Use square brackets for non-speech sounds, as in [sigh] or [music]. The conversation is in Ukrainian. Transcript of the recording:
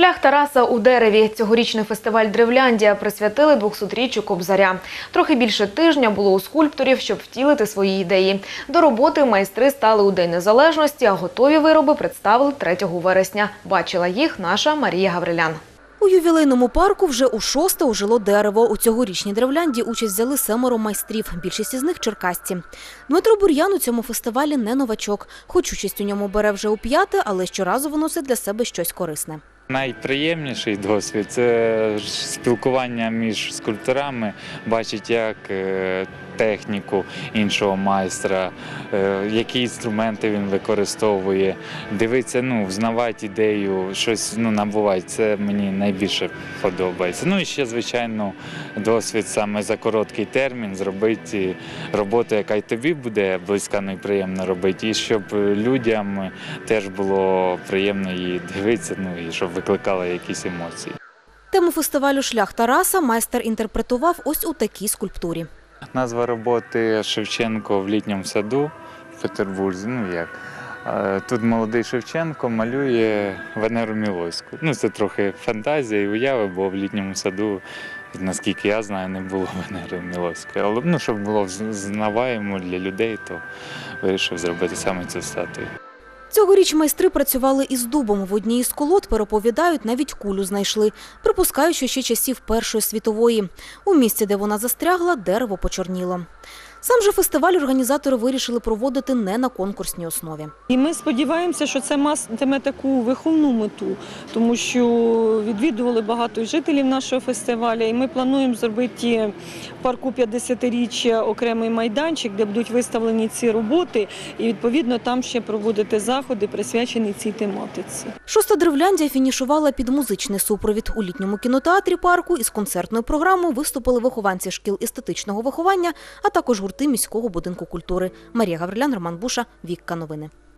Шлях Тараса у дереві. Цьогорічний фестиваль Древляндія присвятили 200-річчю Кобзаря. Трохи більше тижня було у скульпторів, щоб втілити свої ідеї. До роботи майстри стали у День Незалежності, а готові вироби представили 3 вересня. Бачила їх наша Марія Гаврилян. У ювілейному парку вже у шосте ожило дерево. У цьогорічній древлянді участь взяли семеро майстрів. Більшість із них черкасці. Дмитро Бур'ян у цьому фестивалі не новачок. Хоч участь у ньому бере вже у п'яте, але щоразу виносить для себе щось корисне. Найприємніший досвід це спілкування між скульпторами, бачить, як е, техніку іншого майстра, е, які інструменти він використовує, дивитися, ну, взнавати ідею, щось ну, набувати. Це мені найбільше подобається. Ну і ще, звичайно, досвід саме за короткий термін зробити роботу, яка й тобі буде близька, ну робити, і щоб людям теж було приємно її дивитися, ну і щоб викликала якісь емоції. Тему фестивалю Шлях Тараса майстер інтерпретував ось у такій скульптурі. Назва роботи Шевченко в літньому саду в Петербурзі. Ну як. Е, Тут молодий Шевченко малює Венеру Мілоську. Ну, це трохи фантазія і уяви, бо в літньому саду, наскільки я знаю, не було [laughs] Венери Мілоської. Але ну, щоб було знаваємо для людей, то вирішив зробити саме цю статую. Цьогоріч майстри працювали із дубом. В одній із колод переповідають, навіть кулю знайшли. Припускають, що ще часів Першої світової. У місці, де вона застрягла, дерево почорніло. Сам же фестиваль організатори вирішили проводити не на конкурсній основі. І ми сподіваємося, що це матиме таку виховну мету, тому що відвідували багато жителів нашого фестивалю, і ми плануємо зробити в парку 50-річчя окремий майданчик, де будуть виставлені ці роботи, і відповідно там ще проводити заходи, присвячені цій тематиці. Шоста древляндія фінішувала під музичний супровід. У літньому кінотеатрі парку із концертною програмою виступили вихованці шкіл естетичного виховання, а також гурти міського будинку культури. Марія Гаврилян, Роман Буша, Вікка Новини.